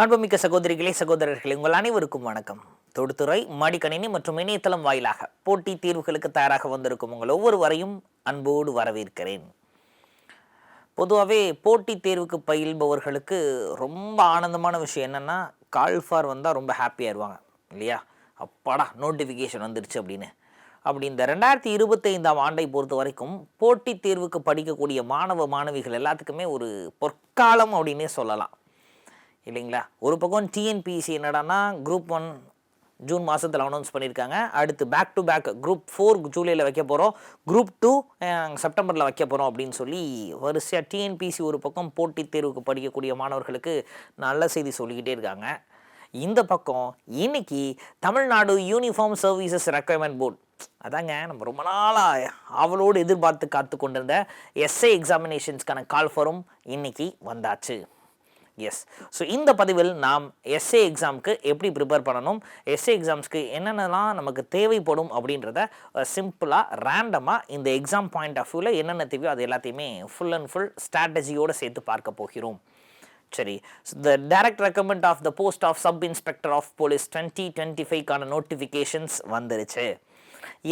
அன்புமிக்க சகோதரிகளே சகோதரர்களே உங்கள் அனைவருக்கும் வணக்கம். தொடுத்துறை மடிக்கணினி மற்றும் இணையதளம் வாயிலாக போட்டி தீர்வுகளுக்கு தயாராக வந்திருக்கும் உங்கள் ஒவ்வொருவரையும் அன்போடு வரவேற்கிறேன். பொதுவாகவே போட்டி தேர்வுக்கு பயில்பவர்களுக்கு ரொம்ப ஆனந்தமான விஷயம் என்னென்னா கால்ஃபார் வந்தால் ரொம்ப ஹாப்பியாக இருவாங்க இல்லையா? அப்பாடா நோட்டிஃபிகேஷன் வந்துடுச்சு அப்படின்னு. அப்படி இந்த ரெண்டாயிரத்தி இருபத்தைந்தாம் ஆண்டை பொறுத்த வரைக்கும் போட்டித் தேர்வுக்கு படிக்கக்கூடிய மாணவ மாணவிகள் எல்லாத்துக்குமே ஒரு பொற்காலம் அப்படின்னே சொல்லலாம். இல்லைங்களா? ஒரு பக்கம் டிஎன்பிசி என்னடான்னா குரூப் ஒன் ஜூன் மாதத்தில் அனௌன்ஸ் பண்ணியிருக்காங்க அடுத்து back to back group four ஜூலையில் வைக்க போகிறோம் குரூப் டூ செப்டம்பரில் வைக்க போகிறோம் அப்படின்னு சொல்லி வரிசையாக டிஎன்பிசி ஒரு பக்கம் போட்டித் தேர்வுக்கு படிக்கக்கூடிய மாணவர்களுக்கு நல்ல செய்தி சொல்லிக்கிட்டே இருக்காங்க. இந்த பக்கம் இன்னைக்கு Tamil Nadu uniform services recruitment board அதாங்க நம்ம ரொம்ப நாளாக அவளோடு எதிர்பார்த்து காத்து கொண்டிருந்த எஸ்ஐ எக்ஸாமினேஷன்ஸ்க்கான கால் ஃபாரும் இன்னைக்கு வந்தாச்சு. எஸ் ஸோ இந்த பதிவில் நாம் எஸ்ஏ எக்ஸாமுக்கு எப்படி ப்ரிப்பேர் பண்ணணும்? எஸ்ஏ எக்ஸாம்ஸ்க்கு என்னென்னலாம் நமக்கு தேவைப்படும் அப்படின்றத சிம்பிளாக ரேண்டமாக இந்த எக்ஸாம் பாயிண்ட் ஆஃப் வியூவில் என்னென்ன தேவையோ அது எல்லாத்தையுமே ஃபுல் அண்ட் ஃபுல் ஸ்ட்ராட்டஜியோடு சேர்த்து பார்க்க போகிறோம். சரி. The direct recruitment of the post of sub inspector of police twenty twenty ஃபைவ்க்கான notifications வந்துருச்சு.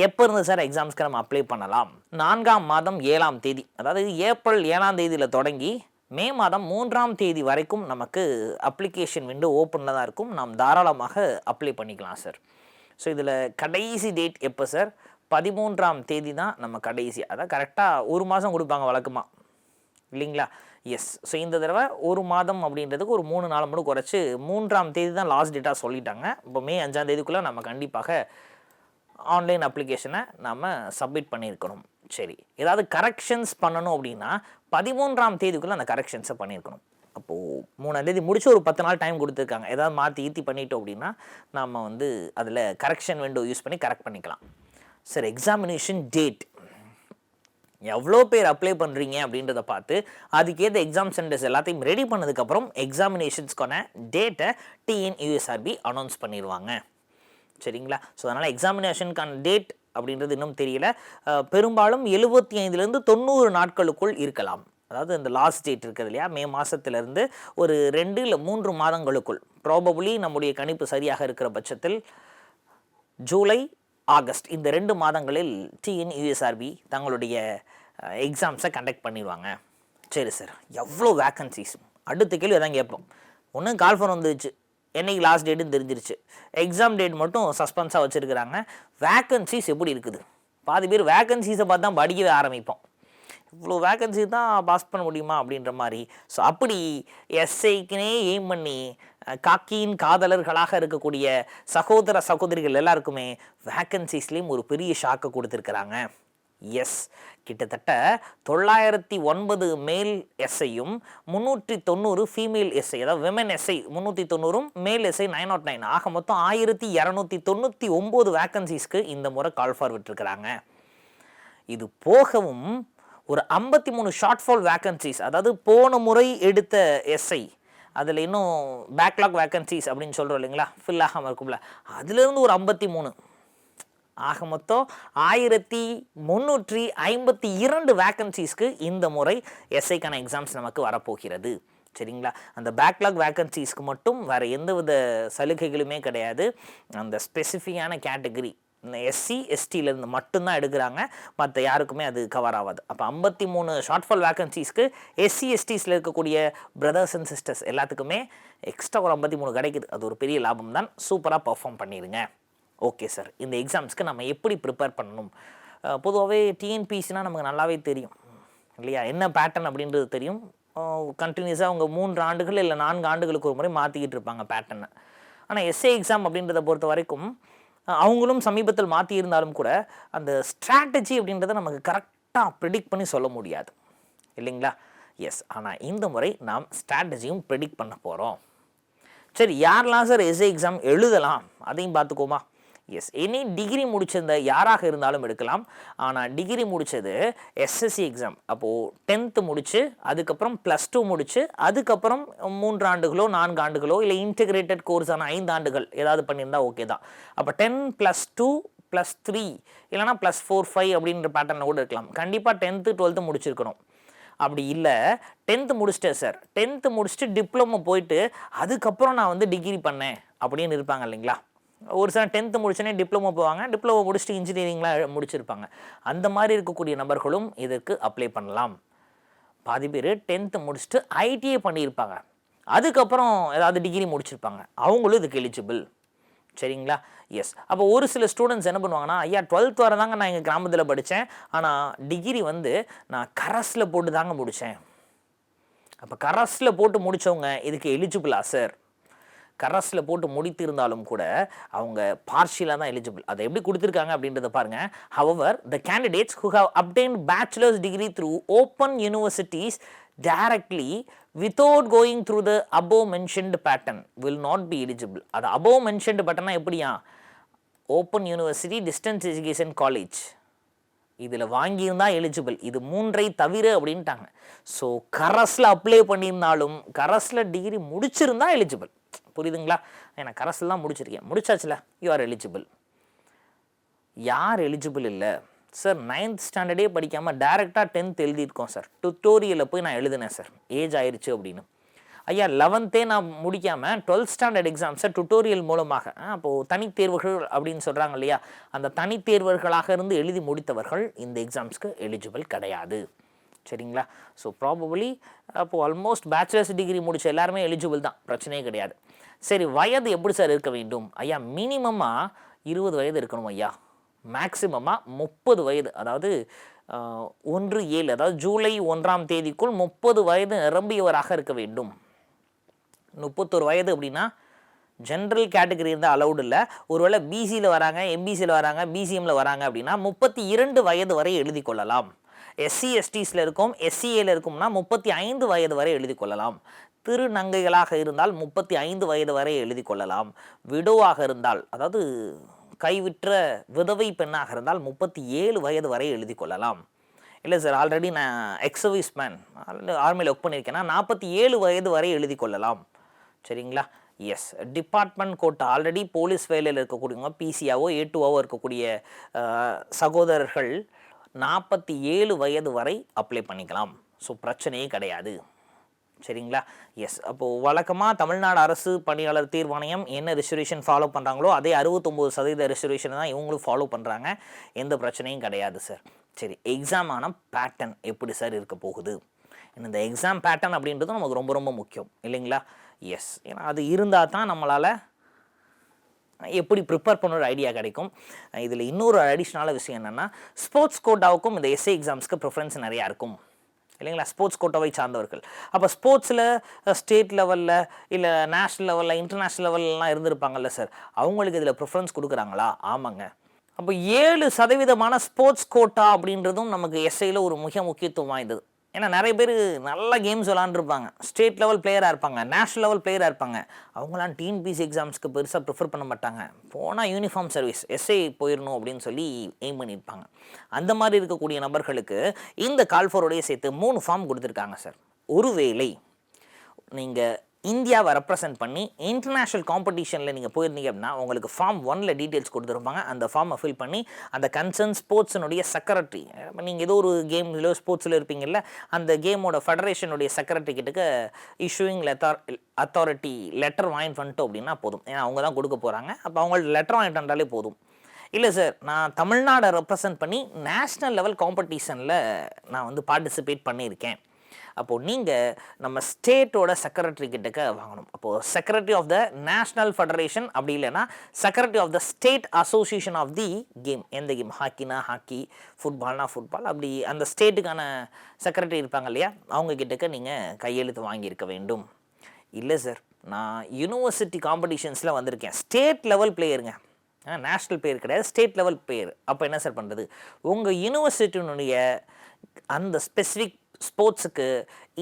எப்போ இருந்து சார் எக்ஸாம்ஸ்க்கு நம்ம அப்ளை பண்ணலாம்? நான்காம் மாதம் ஏழாம் தேதி அதாவது ஏப்ரல் ஏழாம் தேதியில் தொடங்கி மே மாதம் மூன்றாம் தேதி வரைக்கும் நமக்கு அப்ளிகேஷன் விண்டோ ஓப்பனில் தான் இருக்கும். நாம் தாராளமாக அப்ளை பண்ணிக்கலாம் சார் ஸோ இதில் கடைசி டேட் எப்போ சார் பதிமூன்றாம் தேதி தான் நம்ம கடைசி. அதான் கரெக்டாக ஒரு மாதம் கொடுப்பாங்க வழக்கமாக இல்லைங்களா? எஸ் ஸோ இந்த தடவை ஒரு மாதம் அப்படின்றதுக்கு ஒரு மூணு நாலு மணி குறைச்சி மூன்றாம் தேதி தான் லாஸ்ட் டேட்டாக சொல்லிட்டாங்க. இப்போ மே அஞ்சாம் தேதிக்குள்ளே நம்ம கண்டிப்பாக ஆன்லைன் அப்ளிகேஷனை நம்ம சப்மிட் பண்ணியிருக்கணும். சரி ஏதாவது கரெக்ஷன்ஸ் பண்ணணும் அப்படின்னா பதிமூன்றாம் தேதிக்குள்ளே அந்த கரெக்ஷன்ஸை பண்ணியிருக்கணும். அப்போது மூணாம் தேதி முடிச்சு ஒரு பத்து நாள் டைம் கொடுத்துருக்காங்க. ஏதாவது மாற்றி ஈத்தி பண்ணிட்டோம் அப்படின்னா நம்ம வந்து அதில் கரெக்ஷன் விண்டோ யூஸ் பண்ணி கரெக்ட் பண்ணிக்கலாம். சார் எக்ஸாமினேஷன் டேட் எவ்வளோ பேர் அப்ளை பண்ணுறீங்க அப்படின்றத பார்த்து அதுக்கேற்ற எக்ஸாம் சென்டர்ஸ் எல்லாத்தையும் ரெடி பண்ணதுக்கப்புறம் எக்ஸாமினேஷன்ஸ்க்கான டேட்டை டிஎன்யூஎஸ்ஆர்பி அனௌன்ஸ் பண்ணிடுவாங்க சரிங்களா? ஸோ அதனால் எக்ஸாமினேஷனுக்கான டேட் அப்படின்றது இன்னும் தெரியல. பெரும்பாலும் எழுபத்தி ஐந்துலேருந்து தொண்ணூறு நாட்களுக்குள் இருக்கலாம். அதாவது இந்த லாஸ்ட் டேட் இருக்குது இல்லையா? மே மாதத்துலேருந்து ஒரு ரெண்டு இல்லை மூன்று மாதங்களுக்குள். ப்ராபபிளி நம்முடைய கணிப்பு சரியாக இருக்கிற பட்சத்தில் ஜூலை ஆகஸ்ட் இந்த ரெண்டு மாதங்களில் டிஎன்யூஎஸ்ஆர்பி தங்களுடைய எக்ஸாம்ஸை கண்டக்ட் பண்ணிடுவாங்க. சரி சார் எவ்வளோ வேக்கன்சிஸ் அடுத்த கேள்வி அதான் கேட்போம். ஒன்று கால்ஃபர் வந்துச்சு என்னைக்கு லாஸ்ட் டேட்டுன்னு தெரிஞ்சிருச்சு. எக்ஸாம் டேட் மட்டும் சஸ்பென்ஸாக வச்சுருக்கிறாங்க. வேக்கன்சிஸ் எப்படி இருக்குது? பாதி பேர் வேக்கன்சிஸை பார்த்து தான் படிக்கவே ஆரம்பிப்போம். இவ்வளோ வேக்கன்சி தான் பாஸ் பண்ண முடியுமா அப்படின்ற மாதிரி. ஸோ அப்படி எஸ்ஐக்குனே எய்ம் பண்ணி காக்கியின் காதலர்களாக இருக்கக்கூடிய சகோதர சகோதரிகள் எல்லாருக்குமே வேக்கன்சிஸ்லேயும் ஒரு பெரிய ஷாக்கை கொடுத்துருக்குறாங்க. எஸ். கிட்டத்தட்ட தொள்ளாயிரத்தி ஒன்பது மேல் எஸ்ஐயும் முந்நூற்றி தொண்ணூறு ஃபீமேல் எஸ்ஐ அதாவது விமன் எஸ்ஐ முந்நூற்றி தொண்ணூறும் மேல் எஸ்ஐ நைன் நாட் நைன் ஆக மொத்தம் ஆயிரத்தி இரநூத்தி தொண்ணூற்றி ஒம்பது வேக்கன்சிஸ்க்கு இந்த முறை கால் ஃபார் விட்டுருக்குறாங்க. இது போகவும் ஒரு ஐம்பத்தி மூணு ஷார்ட் ஃபால் வேக்கன்சிஸ் அதாவது போன முறை எடுத்த எஸ்ஐ அதில் இன்னும் பேக்லாக் வேக்கன்சிஸ் அப்படின்னு சொல்கிறோம் இல்லைங்களா? ஃபில் ஆகாமல் இருக்கும்ல. அதுலேருந்து ஒரு ஐம்பத்தி மூணு ஆக மொத்தம் ஆயிரத்தி முந்நூற்றி ஐம்பத்தி இரண்டு வேக்கன்சிஸ்க்கு இந்த முறை எஸ்ஐக்கான எக்ஸாம்ஸ் நமக்கு வரப்போகிறது. சரிங்களா? அந்த பேக்லாக் வேக்கன்சிஸ்க்கு மட்டும் வேறு எந்த வித சலுகைகளுமே கிடையாது. அந்த ஸ்பெசிஃபிக்கான கேட்டகரி இந்த எஸ்சி எஸ்டியிலேருந்து மட்டும்தான் எடுக்கிறாங்க. மற்ற யாருக்குமே அது கவர் ஆகாது. அப்போ ஐம்பத்தி மூணு ஷார்ட் ஃபால் வேக்கன்சிஸ்க்கு எஸ்சி எஸ்டிஸில் இருக்கக்கூடிய பிரதர்ஸ் அண்ட் சிஸ்டர்ஸ் எல்லாத்துக்குமே எக்ஸ்ட்ரா ஒரு ஐம்பத்தி மூணு கிடைக்குது. அது ஒரு பெரிய லாபம் தான் சூப்பராக பர்ஃபார்ம் பண்ணிடுங்க ஓகே சார் இந்த எக்ஸாம்ஸ்க்கு நம்ம எப்படி ப்ரிப்பேர் பண்ணணும்? பொதுவாகவே டிஎன்பிசினால் நமக்கு நல்லாவே தெரியும். இல்லையா? என்ன பேட்டர்ன் அப்படின்றது தெரியும். கண்டினியூஸாக அவங்க மூன்று ஆண்டுகள் இல்லை நான்கு ஆண்டுகளுக்கு ஒரு முறை மாற்றிக்கிட்டு இருப்பாங்க பேட்டர்னை ஆனால் எஸ்ஏ எக்ஸாம் அப்படின்றத பொறுத்த வரைக்கும் அவங்களும் சமீபத்தில் மாற்றி இருந்தாலும் கூட அந்த ஸ்ட்ராட்டஜி அப்படின்றத நமக்கு கரெக்டாக ப்ரிடிக்ட் பண்ணி சொல்ல முடியாது. இல்லைங்களா? எஸ் ஆனால் இந்த முறை நாம் ஸ்ட்ராட்டஜியும் ப்ரிடிக்ட் பண்ண போகிறோம் சரி யாரெல்லாம் சார் எஸ்ஏ எக்ஸாம் எழுதலாம்? அதையும் பார்த்துக்கோமா எஸ் எனி டிகிரி முடிச்சிருந்த யாராக இருந்தாலும் எடுக்கலாம். ஆனால் டிகிரி முடித்தது எஸ்எஸ்சி எக்ஸாம் அப்போது டென்த்து முடித்து அதுக்கப்புறம் ப்ளஸ் டூ முடித்து அதுக்கப்புறம் மூன்று ஆண்டுகளோ நான்கு ஆண்டுகளோ இல்லை இன்டிகிரேட்டட் கோர்ஸான ஐந்து ஆண்டுகள் ஏதாவது பண்ணியிருந்தால் ஓகே தான். அப்போ ten plus two plus three இல்லைனா ப்ளஸ் ஃபோர் ஃபைவ் அப்படின்ற பேட்டர்னில் கூட இருக்கலாம். கண்டிப்பாக டென்த்து டுவெல்த்து முடிச்சிருக்கணும். அப்படி இல்லை டென்த்து முடிச்சிட்டேன் சார் டென்த்து முடிச்சுட்டு டிப்ளமோ போயிட்டு அதுக்கப்புறம் நான் வந்து டிகிரி பண்ணேன் அப்படின்னு இருப்பாங்க இல்லைங்களா? ஒரு சில டென்த்து முடிச்சோடனே டிப்ளமோ போவாங்க. டிப்ளமோ முடிச்சுட்டு இன்ஜினியரிங்லாம் முடிச்சிருப்பாங்க. அந்த மாதிரி இருக்கக்கூடிய நபர்களும் இதற்கு அப்ளை பண்ணலாம். பாதி பேர் டென்த்து முடிச்சுட்டு ஐடிஐ பண்ணியிருப்பாங்க. அதுக்கப்புறம் ஏதாவது டிகிரி முடிச்சிருப்பாங்க. அவங்களும் இதுக்கு எலிஜிபிள் சரிங்களா? எஸ் அப்போ ஒரு சில ஸ்டூடெண்ட்ஸ் என்ன பண்ணுவாங்கன்னா ஐயா டுவெல்த் வர தாங்க நான் எங்கள் கிராமத்தில் படித்தேன் ஆனால் டிகிரி வந்து நான் கரஸில் போட்டு தாங்க முடித்தேன் அப்போ கரஸில் போட்டு முடித்தவங்க இதுக்கு எலிஜிபிளா சார் கரஸில் போட்டு முடித்திருந்தாலும் கூட அவங்க பார்ஷியலாக தான் எலிஜிபிள் அதை எப்படி கொடுத்துருக்காங்க அப்படின்றத பாருங்க. However the candidates who have obtained bachelors degree through open universities directly without going through the above mentioned pattern will not be eligible அது அபோவ் மென்ஷன்டு பேட்டர்னா எப்படியா? Open university distance education college இதில் வாங்கியிருந்தால் எலிஜிபிள் இது மூன்றை தவிர அப்படின்ட்டாங்க. So கரஸில் apply பண்ணியிருந்தாலும் கரஸில் டிகிரி முடிச்சிருந்தா எலிஜிபிள் புரியுதுங்களா? எனக்கு கரஸில் முடிச்சிருக்கேன். முடிச்சாச்சுல. யூ ஆர் எலிஜிபிள் யார் எலிஜிபிள் இல்லை? சார் நைன்த் ஸ்டாண்டர்டே படிக்காமல் டேரெக்டாக டென்த் எழுதியிருக்கோம் சார் டுட்டோரியலில் போய் நான் எழுதினேன் சார் ஏஜ் ஆயிடுச்சு அப்படின்னு. ஐயா லெவன்த்தே நான் முடிக்காமல் டுவெல்த் ஸ்டாண்டர்ட் எக்ஸாம்ஸை டுட்டோரியல் மூலமாக அப்போது தனித்தேர்வுகள் அப்படின்னு சொல்கிறாங்க இல்லையா? அந்த தனித்தேர்வர்களாக இருந்து எழுதி முடித்தவர்கள் இந்த எக்ஸாம்ஸ்க்கு எலிஜிபிள் கிடையாது. சரிங்களா? ஸோ ப்ராபபிளி அப்போது ஆல்மோஸ்ட் பேச்சுலர்ஸ் டிகிரி முடிச்ச எல்லாருமே எலிஜிபிள் தான். பிரச்சனையே கிடையாது. சரி வயது எப்படி சார் இருக்க வேண்டும்? ஐயா மினிமமாக இருபது வயது இருக்கணும் ஐயா. மேக்சிமமாக முப்பது வயது அதாவது ஒன்று ஏழு அதாவது ஜூலை ஒன்றாம் தேதிக்குள் முப்பது வயது நிரம்பியவராக இருக்க வேண்டும். முப்பத்தொரு வயது அப்படின்னா ஜென்ரல் கேட்டகரி இருந்தால் அலௌடு இல்லை. ஒருவேளை பிசியில் வராங்க எம்பிசியில் வராங்க பிசிஎம்மில் வராங்க அப்படின்னா முப்பத்தி இரண்டு வயது வரை எழுதி கொள்ளலாம். எஸ்சி எஸ்டிஸில் இருக்கும் எஸ்சிஏல இருக்கும்னா முப்பத்தி ஐந்து வயது வரை எழுதி கொள்ளலாம். திருநங்கைகளாக இருந்தால் முப்பத்தி ஐந்து வயது வரை எழுதி கொள்ளலாம். விடோவாக இருந்தால் அதாவது கைவிற்ற விதவை பெண்ணாக இருந்தால் முப்பத்தி ஏழு வயது வரை எழுதி கொள்ளலாம். இல்லை சார் ஆல்ரெடி நான் எக்ஸர்வீஸ் மேன் ஆர்மியில் ஒர்க் பண்ணியிருக்கேன்னா நாற்பத்தி ஏழு வயது வரை எழுதி கொள்ளலாம். சரிங்களா? Yes department quota already police வேலையில் இருக்கக்கூடியவங்க பிசியாவோ ஏ டூவாவோ இருக்கக்கூடிய சகோதரர்கள் நாற்பத்தி ஏழு வயது வரை அப்ளை பண்ணிக்கலாம். ஸோ பிரச்சனையே கிடையாது. சரிங்களா? எஸ் அப்போது வழக்கமாக தமிழ்நாடு அரசு பணியாளர் தீர்வாணையம் என்ன ரிசர்வேஷன் ஃபாலோ பண்ணுறாங்களோ அதே அறுபத்தொம்போது சதவீத ரிசர்வேஷன் தான் இவங்களும் ஃபாலோ பண்ணுறாங்க எந்த பிரச்சனையும் கிடையாது சார் சரி எக்ஸாம் ஆன பேட்டர்ன் எப்படி சார் இருக்க போகுது? இந்த எக்ஸாம் பேட்டர்ன் அப்படின்றது நமக்கு ரொம்ப ரொம்ப முக்கியம். இல்லைங்களா? எஸ் ஏன்னா அது இருந்தால் தான் நம்மளால் எப்படி ப்ரிப்பேர் பண்ணுற ஐடியா கிடைக்கும். இதில் இன்னொரு அடிஷ்னலான விஷயம் என்னென்னா ஸ்போர்ட்ஸ் கோட்டாவுக்கும் இந்த எஸ்ஏ எக்ஸாம்ஸ்க்கு ப்ரிஃபரன்ஸ் நிறையா இருக்கும். இல்லைங்களா? ஸ்போர்ட்ஸ் கோட்டாவை சார்ந்தவர்கள். அப்போ ஸ்போர்ட்ஸில் ஸ்டேட் லெவலில் இல்லை நேஷ்னல் லெவலில் இன்டர்நேஷ்னல் லெவல்லாம் இருந்திருப்பாங்கல்ல சார் அவங்களுக்கு இதில் ப்ரிஃபரன்ஸ் கொடுக்குறாங்களா? ஆமாங்க. அப்போ ஏழு சதவீதமான ஸ்போர்ட்ஸ் கோட்டா அப்படின்றதும் நமக்கு எஸ்ஐயில் ஒரு மிக முக்கியத்துவம் வாய்ந்தது. ஏன்னா நிறைய பேர் நல்ல கேம்ஸ் விளாண்டுருப்பாங்க. ஸ்டேட் லெவல் பிளேயராக இருப்பாங்க நேஷனல் லெவல் பிளேயராக இருப்பாங்க. அவங்களாம் டிஎன்பிசி எக்ஸாம்ஸ்க்கு பெருசாக ப்ரிஃபர் பண்ண மாட்டாங்க. போனால் யூனிஃபார்ம் சர்வீஸ் எஸ்ஐ போயிடணும் அப்படின்னு சொல்லி எய்ம் பண்ணியிருப்பாங்க. அந்த மாதிரி இருக்கக்கூடிய நபர்களுக்கு இந்த கால்ஃபோரோடைய சேர்த்து மூணு ஃபார்ம் கொடுத்துருக்காங்க சார் ஒருவேளை நீங்கள் இந்தியாவை ரெப்ரசென்ட் பண்ணி இன்டர்நேஷ்னல் காம்படிஷனில் நீங்கள் போயிருந்தீங்க அப்படின்னா உங்களுக்கு ஃபார்ம் ஒனில் டீட்டெயில்ஸ் கொடுத்துருப்பாங்க. அந்த ஃபார்மை ஃபில் பண்ணி அந்த கன்சர்ன் ஸ்போர்ட்ஸினுடைய செக்ரட்டரி நீங்கள் ஏதோ ஒரு கேம்ஸில் ஸ்போர்ட்ஸில் இருப்பீங்கல்ல அந்த கேமோட ஃபெடரேஷனுடைய செக்ரட்டரி கிட்டக்கு இஷ்யூயிங் லெத்தார் அத்தாரிட்டி லெட்டர் வாங்கிட்டு வந்துட்டோம் அப்படின்னா போதும். ஏன்னா அவங்க தான் கொடுக்க போகிறாங்க அப்போ அவங்கள்ட்ட லெட்டர் வாங்கிட்டு வந்தாலே போதும். இல்லை சார் நான் தமிழ்நாடை ரெப்ரசன்ட் பண்ணி நேஷ்னல் லெவல் காம்படிஷனில் நான் வந்து பார்ட்டிசிபேட் பண்ணியிருக்கேன். அப்போது நீங்கள் நம்ம ஸ்டேட்டோட செக்ரட்டரி கிட்டக்க வாங்கணும். அப்போது secretary of the national federation அப்படி இல்லைன்னா secretary of the state association of the game எந்த கேம் ஹாக்கினா ஹாக்கி ஃபுட்பால்னா ஃபுட்பால் அப்படி அந்த ஸ்டேட்டுக்கான செக்ரட்டரி இருப்பாங்க இல்லையா? அவங்க கிட்டக்க நீங்கள் கையெழுத்து வாங்கியிருக்க வேண்டும். இல்லை சார் நான் யூனிவர்சிட்டி காம்படிஷன்ஸில் வந்திருக்கேன். ஸ்டேட் லெவல் பிளேயருங்க நேஷ்னல் பிளேயர் கிடையாது ஸ்டேட் லெவல் பிளேயர் அப்போ என்ன சார் பண்ணுறது உங்கள் யூனிவர்சிட்டியினுடைய அந்த ஸ்பெசிஃபிக் ஸ்போர்ட்ஸுக்கு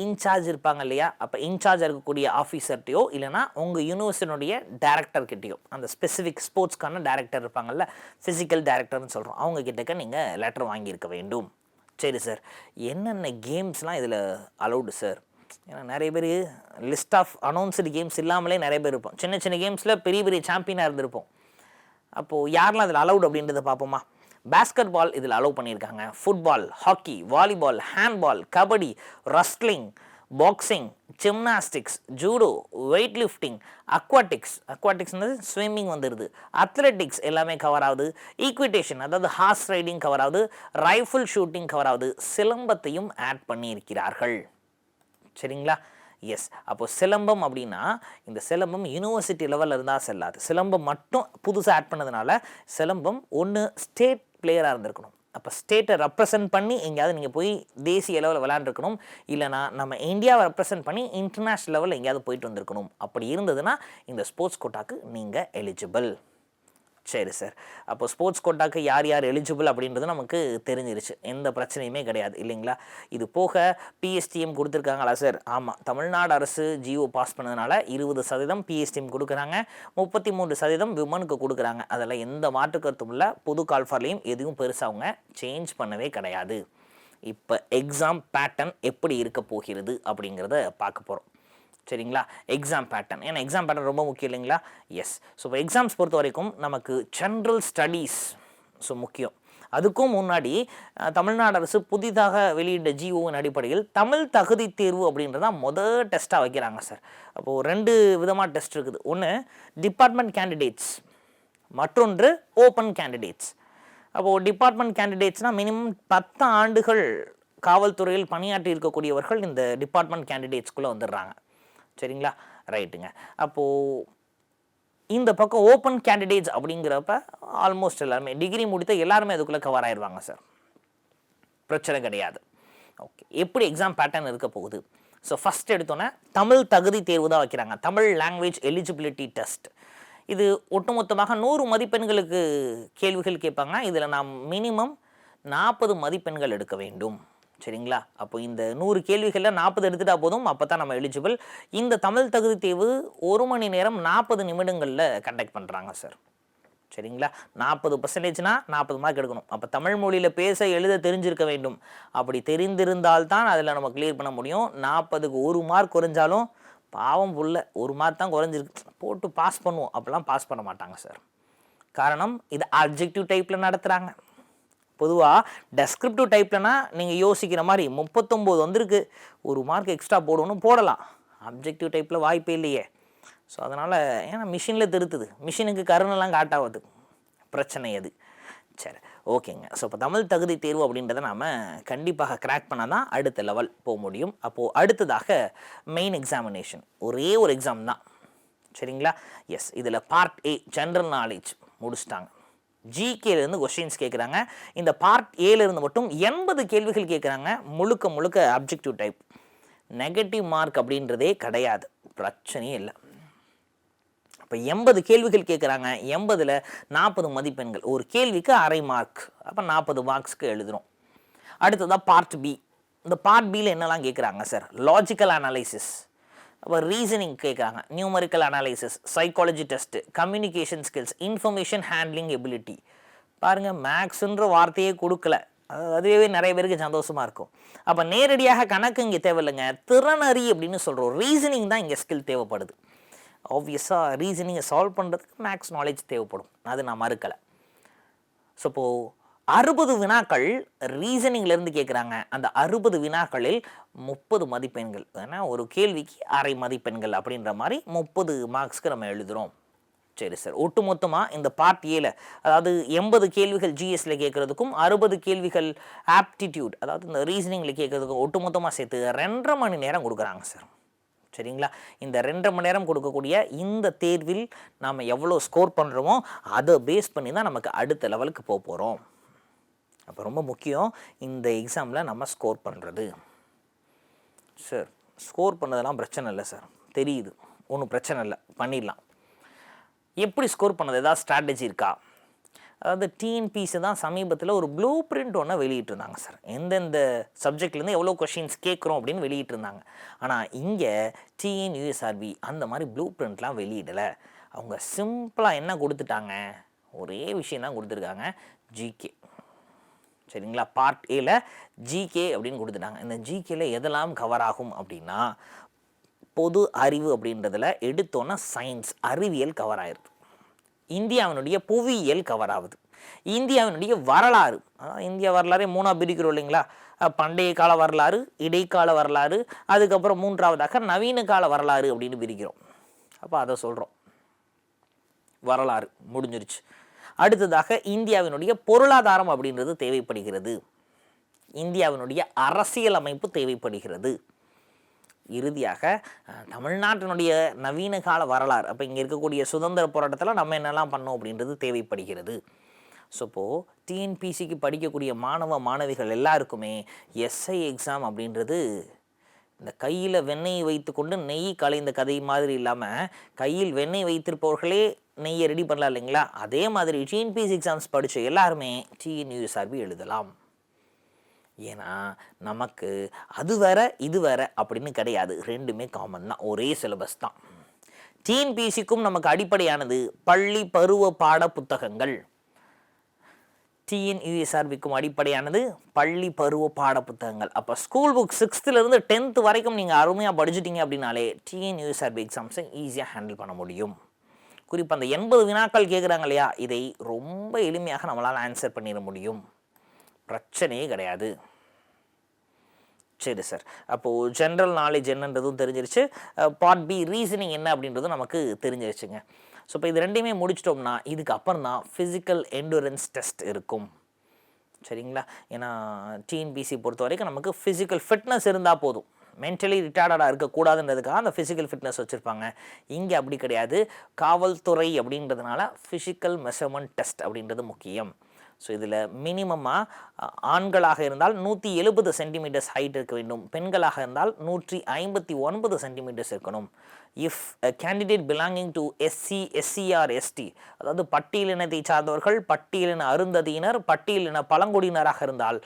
இன்சார்ஜ் இருப்பாங்க இல்லையா? அப்போ இன்சார்ஜ் இருக்கக்கூடிய ஆஃபீஸர்கிட்டையோ இல்லைனா உங்கள் யூனிவர்சிட்டியினுடைய டேரக்டர்கிட்டையோ அந்த ஸ்பெசிஃபிக் ஸ்போர்ட்ஸ்க்கான டேரக்டர் இருப்பாங்கல்ல ஃபிசிக்கல் டேரக்டர்னு சொல்கிறோம் அவங்க கிட்டக்க நீங்கள் லெட்டர் வாங்கியிருக்க வேண்டும். சரி சார் என்னென்ன கேம்ஸ்லாம் இதில் அலௌடு சார் ஏன்னா நிறைய பேர் லிஸ்ட் ஆஃப் அனௌன்ஸ்டு கேம்ஸ் இல்லாமலே நிறைய பேர் இருப்போம். சின்ன சின்ன கேம்ஸில் பெரிய பெரிய சாம்பியனாக இருந்திருப்போம். அப்போது யாரெல்லாம் அதில் அலௌட் அப்படின்றத பார்ப்போமா? பேஸ்கெட் பால் இதில் அலோவ் பண்ணியிருக்காங்க. Football hockey volleyball handball kabaddi wrestling boxing gymnastics judo weight lifting aquatics அக்வாட்டிக்ஸ்னு swimming வந்துடுது அத்லெட்டிக்ஸ் எல்லாமே கவர் ஆகுது. ஈக்விட்டேஷன் அதாவது ஹார்ஸ் ரைடிங் கவர் ஆகுது. ரைஃபிள் ஷூட்டிங் கவர் ஆகுது. சிலம்பத்தையும் ஆட் பண்ணியிருக்கிறார்கள். சரிங்களா? எஸ் அப்போ சிலம்பம் அப்படின்னா இந்த சிலம்பம் யூனிவர்சிட்டி லெவலில் இருந்தால் செல்லாது. சிலம்பம் மட்டும் புதுசாக ஆட் பண்ணதுனால சிலம்பம் ஒன்று ஸ்டேட் பிளேயராக இருந்திருக்கணும். அப்போ ஸ்டேட்டை ரெப்ரசன்ட் பண்ணி எங்கேயாவது நீங்கள் போய் தேசிய லெவலில் விளாண்டுருக்கணும் இல்லைனா நம்ம இந்தியாவை ரெப்ரசன்ட் பண்ணி இன்டர்நேஷ்னல் லெவலில் எங்கேயாவது போயிட்டு வந்திருக்கணும். அப்படி இருந்ததுன்னா இந்த ஸ்போர்ட்ஸ் கோட்டாக்கு நீங்கள் எலிஜிபிள் சரி சார். அப்போ ஸ்போர்ட்ஸ் கோட்டாக்கு யார் யார் எலிஜிபிள் அப்படின்றது நமக்கு தெரிஞ்சிருச்சு. எந்த பிரச்சனையுமே கிடையாது இல்லைங்களா? இது போக பிஎஸ்டிஎம் கொடுத்துருக்காங்களா சார் ஆமாம் தமிழ்நாடு அரசு ஜியோ பாஸ் பண்ணதுனால இருபது சதவீதம் பிஎஸ்டிஎம் கொடுக்குறாங்க. முப்பத்தி மூன்று சதவீதம் விமனுக்கு கொடுக்குறாங்க. அதில் எந்த மாற்று கருத்தும் இல்லை. புது கால்ஃபார்லையும் எதுவும் பெருசாக அவங்க சேஞ்ச் பண்ணவே கிடையாது. இப்போ எக்ஸாம் பேட்டர்ன் எப்படி இருக்க போகிறது அப்படிங்கிறத பார்க்க போகிறோம் சரிங்களா? எக்ஸாம் பேட்டர்ன் ஏன்னா எக்ஸாம் பேட்டர்ன் ரொம்ப முக்கியம் இல்லைங்களா? எஸ் ஸோ இப்போ எக்ஸாம்ஸ் பொறுத்த வரைக்கும் நமக்கு ஜென்ரல் ஸ்டடீஸ் ஸோ முக்கியம். அதுக்கும் முன்னாடி தமிழ்நாடு அரசு புதிதாக வெளியிட்ட ஜிஓவின் அடிப்படையில் தமிழ் தகுதி தேர்வு அப்படின்றத மொதல் டெஸ்ட்டாக வைக்கிறாங்க சார் அப்போது ரெண்டு விதமாக டெஸ்ட் இருக்குது. ஒன்று டிபார்ட்மெண்ட் கேண்டிடேட்ஸ் மற்றொன்று ஓப்பன் கேண்டிடேட்ஸ் அப்போது டிபார்ட்மெண்ட் கேண்டிடேட்ஸ்னால் மினிமம் பத்து ஆண்டுகள் காவல்துறையில் பணியாற்றி இருக்கக்கூடியவர்கள் இந்த டிபார்ட்மெண்ட் கேண்டிடேட்ஸ்குள்ளே வந்துடுறாங்க. சரிங்களா? ரைட்டுங்க. அப்போது இந்த பக்கம் ஓப்பன் கேண்டிடேட்ஸ் அப்படிங்கிறப்ப ஆல்மோஸ்ட் எல்லாருமே டிகிரி முடித்த எல்லாருமே அதுக்குள்ளே கவர் ஆயிடுவாங்க சார் பிரச்சனை கிடையாது. ஓகே எப்படி எக்ஸாம் பேட்டர்ன் இருக்க போகுது? ஸோ ஃபஸ்ட் எடுத்தோன்னே தமிழ் தகுதி தேர்வு தான் வைக்கிறாங்க. தமிழ் லாங்குவேஜ் எலிஜிபிலிட்டி டெஸ்ட் இது ஒட்டுமொத்தமாக நூறு மதிப்பெண்களுக்கு கேள்விகள் கேட்பாங்க. இதில் நாம் மினிமம் நாற்பது மதிப்பெண்கள் எடுக்க வேண்டும். சரிங்களா? அப்போ இந்த நூறு கேள்விகளில் நாற்பது எடுத்துட்டா போதும் அப்போ தான் நம்ம எலிஜிபிள் இந்த தமிழ் தகுதி தேர்வு ஒரு மணி நேரம் நாற்பது நிமிடங்களில் கண்டக்ட் பண்ணுறாங்க சார் சரிங்களா? நாற்பது பர்சன்டேஜ்னா நாற்பது மார்க் எடுக்கணும். அப்போ தமிழ் மொழியில் பேச எழுத தெரிஞ்சிருக்க வேண்டும். அப்படி தெரிந்திருந்தால்தான் அதில் நம்ம கிளியர் பண்ண முடியும். நாற்பதுக்கு ஒரு மார்க் குறைஞ்சாலும் பாவம் புள்ள ஒரு மார்க் தான் குறைஞ்சிருக்கு. போட்டு பாஸ் பண்ணுவோம். அப்போல்லாம் பாஸ் பண்ண மாட்டாங்க சார் காரணம் இது அப்ஜெக்டிவ் டைப்பில் நடத்துகிறாங்க பொதுவாக டெஸ்கிரிப்டிவ் டைப்லனா நீங்கள் யோசிக்கிற மாதிரி முப்பத்தொம்போது வந்திருக்கு. ஒரு மார்க் எக்ஸ்ட்ரா போடணும் போடலாம். அப்ஜெக்டிவ் டைப்பில் வாய்ப்பே இல்லையே. ஸோ அதனால் ஏன்னா மிஷினில் திருத்துது. மிஷினுக்கு கருணெல்லாம் காட்டாவது பிரச்சனை அது சரி ஓகேங்க. ஸோ இப்போ தமிழ் தகுதி தேர்வு அப்படின்றத நாம் கண்டிப்பாக கிராக் பண்ணால் தான் அடுத்த லெவல் போக முடியும். அப்போது அடுத்ததாக மெயின் எக்ஸாமினேஷன் ஒரே ஒரு எக்ஸாம் தான். சரிங்களா? எஸ் இதில் பார்ட் ஏ ஜென்ரல் நாலேஜ் முடிச்சிட்டாங்க. ஜிகேலேருந்து கொஷின்ஸ் கேட்குறாங்க இந்த பார்ட் ஏலேருந்து மட்டும் எண்பது கேள்விகள் கேட்குறாங்க முழுக்க முழுக்க அப்ஜெக்டிவ் டைப் நெகட்டிவ் மார்க் அப்படின்றதே கிடையாது. பிரச்சனையே இல்லை. இப்போ எண்பது கேள்விகள் கேட்குறாங்க எண்பதில் நாற்பது மதிப்பெண்கள். ஒரு கேள்விக்கு அரை மார்க் அப்போ நாற்பது மார்க்ஸ்க்கு எழுதுறோம். அடுத்ததாக பார்ட் பி இந்த பார்ட் பியில் என்னெல்லாம் கேட்குறாங்க சார் லாஜிக்கல் அனாலிசிஸ் அப்போ ரீசனிங் கேட்குறாங்க numerical analysis psychology test communication skills information handling ability பாருங்கள் மேக்ஸுன்ற வார்த்தையே கொடுக்கல. அதுவே நிறைய பேருக்கு சந்தோஷமாக இருக்கும். அப்போ நேரடியாக கணக்கு இங்கே தேவையில்லைங்க. திறனறி அப்படின்னு சொல்கிறோம் ரீசனிங் தான் இங்கே ஸ்கில் தேவைப்படுது. ஆப்வியஸாக ரீசனிங்கை சால்வ் பண்ணுறதுக்கு மேக்ஸ் நாலேஜ் தேவைப்படும். அது நான் மறுக்கலை. ஸோ இப்போது அறுபது வினாக்கள் ரீசனிங்லேருந்து கேட்குறாங்க அந்த அறுபது வினாக்களில் முப்பது மதிப்பெண்கள். ஏன்னா ஒரு கேள்விக்கு அரை மதிப்பெண்கள் அப்படின்ற மாதிரி முப்பது மார்க்ஸ்க்கு நம்ம எழுதுகிறோம் சரி சார். ஒட்டுமொத்தமாக இந்த பார்ட் ஏல அதாவது எண்பது கேள்விகள் ஜிஎஸ்சில் கேட்குறதுக்கும் அறுபது கேள்விகள் ஆப்டிடியூட் அதாவது இந்த ரீசனிங்கில் கேட்குறதுக்கும் ஒட்டுமொத்தமாக சேர்த்து ரெண்டரை மணி நேரம் கொடுக்குறாங்க சார் சரிங்களா? இந்த ரெண்டரை மணி நேரம் கொடுக்கக்கூடிய இந்த தேர்வில் நாம் எவ்வளோ ஸ்கோர் பண்ணுறோமோ அதை பேஸ் பண்ணி தான் நமக்கு அடுத்த லெவலுக்கு போக போகிறோம் அப்போ ரொம்ப முக்கியம் இந்த எக்ஸாமில் நம்ம ஸ்கோர் பண்ணுறது சார் ஸ்கோர் பண்ணதெல்லாம் பிரச்சனை இல்லை சார் தெரியுது. ஒன்றும் பிரச்சனை இல்லை. பண்ணிடலாம். எப்படி ஸ்கோர் பண்ணது? ஏதாவது ஸ்ட்ராட்டஜி இருக்கா? அதாவது டிஎன்பிசி தான் சமீபத்தில் ஒரு ப்ளூ பிரிண்ட் ஒன்று வெளியிட்டிருந்தாங்க சார் எந்தெந்த சப்ஜெக்ட்லேருந்து எவ்வளோ கொஷின்ஸ் கேட்குறோம் அப்படின்னு வெளியிட்டிருந்தாங்க. ஆனால் இங்கே டிஎன் யூஎஸ்ஆர்பி அந்த மாதிரி ப்ளூ பிரிண்ட்லாம் வெளியிடலை. அவங்க சிம்பிளாக என்ன கொடுத்துட்டாங்க? ஒரே விஷயம் தான் கொடுத்துருக்காங்க ஜிகே சரிங்களா? பார்ட் ஏல ஜிகே அப்படின்னு கொடுத்துட்டாங்க. இந்த ஜிகேல எதெல்லாம் கவர் ஆகும் அப்படின்னா பொது அறிவு அப்படின்றதுல எடுத்தோன்னா சயின்ஸ் அறிவியல் கவர் ஆயிருது இந்தியாவினுடைய புவியியல் கவர் ஆகுது. இந்தியாவினுடைய வரலாறு அதாவது இந்தியா வரலாறே மூணாக பிரிக்கிறோம் இல்லைங்களா? பண்டைய கால வரலாறு இடைக்கால வரலாறு அதுக்கப்புறம் மூன்றாவதாக நவீன கால வரலாறு அப்படின்னு பிரிக்கிறோம். அப்போ அதை சொல்கிறோம் வரலாறு முடிஞ்சிருச்சு. அடுத்ததாக இந்தியாவினுடைய பொருளாதாரம் அப்படின்றது தேவைப்படுகிறது. இந்தியாவினுடைய அரசியல் அமைப்பு தேவைப்படுகிறது. இறுதியாக தமிழ்நாட்டினுடைய நவீன கால வரலாறு அப்போ இங்கே இருக்கக்கூடிய சுதந்திர போராட்டத்தில் நம்ம என்னெல்லாம் பண்ணோம் அப்படின்றது தேவைப்படுகிறது. ஸோ இப்போது டிஎன்பிசிக்கு படிக்கக்கூடிய மாணவ மாணவிகள் எல்லாருக்குமே எஸ்ஐ எக்ஸாம் அப்படின்றது இந்த கையில் வெண்ணெய் வைத்துக்கொண்டு நெய் கலைந்த கதை மாதிரி இல்லாமல் கையில் வெண்ணெய் வைத்திருப்பவர்களே நெய்யை ரெடி பண்ணலாம் இல்லைங்களா? அதே மாதிரி டிஎன்பிஎஸ்சி எக்ஸாம்ஸ் படித்த எல்லாருமே டிஎன்யூஎஸ்ஆர்பி எழுதலாம். ஏன்னா நமக்கு அது வேற இது வேற அப்படின்னு கிடையாது. ரெண்டுமே காமன் தான். ஒரே சிலபஸ் தான். டிஎன்பிஎஸ்சிக்கும் நமக்கு அடிப்படையானது பள்ளி பருவ பாட புத்தகங்கள். டிஎன்யூஎஸ்ஆர்பிக்கும் அடிப்படையானது பள்ளி பருவ பாட புத்தகங்கள். அப்போ ஸ்கூல் புக் சிக்ஸ்த்துலேருந்து டென்த்து வரைக்கும் நீங்கள் அருமையாக படிச்சிட்டிங்க அப்படின்னாலே டிஎன்யூஎஸ்ஆர்பி எக்ஸாம்ஸை ஈஸியாக ஹேண்டில் பண்ண முடியும். குறிப்பாக அந்த எண்பது வினாக்கள் கேட்குறாங்க இல்லையா இதை ரொம்ப எளிமையாக நம்மளால் ஆன்சர் பண்ணிட முடியும். பிரச்சனையே கிடையாது. சரி சார் அப்போது ஜென்ரல் நாலேஜ் என்னன்றதும் தெரிஞ்சிருச்சு. பார்ட் பி ரீசனிங் என்ன அப்படின்றதும் நமக்கு தெரிஞ்சிருச்சுங்க. ஸோ இப்போ இது ரெண்டையுமே முடிச்சிட்டோம்னா இதுக்கு அப்புறம் தான் ஃபிசிக்கல் என்டூரன்ஸ் டெஸ்ட் இருக்கும். சரிங்களா? ஏன்னா டிஎன்பிசி பொறுத்த வரைக்கும் நமக்கு ஃபிசிக்கல் ஃபிட்னஸ் இருந்தால் போதும். மென்டலி ரிட்டார்டடாக இருக்கக்கூடாதுன்றதுக்காக அந்த ஃபிசிக்கல் ஃபிட்னஸ் வச்சுருப்பாங்க. இங்கே அப்படி கிடையாது. காவல்துறை அப்படின்றதுனால ஃபிசிக்கல் மெஷர்மெண்ட் டெஸ்ட் அப்படின்றது முக்கியம். ஸோ இதில் மினிமமாக ஆண்களாக இருந்தால் நூற்றி எழுபது சென்டிமீட்டர்ஸ் ஹைட் இருக்க வேண்டும். பெண்களாக இருந்தால் நூற்றி ஐம்பத்தி ஒன்பது சென்டிமீட்டர்ஸ் இருக்கணும். If candidate belonging to SC SCR ST அதாவது பட்டியலினத்தை சார்ந்தவர்கள் பட்டியலின அருந்ததியினர் பட்டியலின பழங்குடியினராக இருந்தால்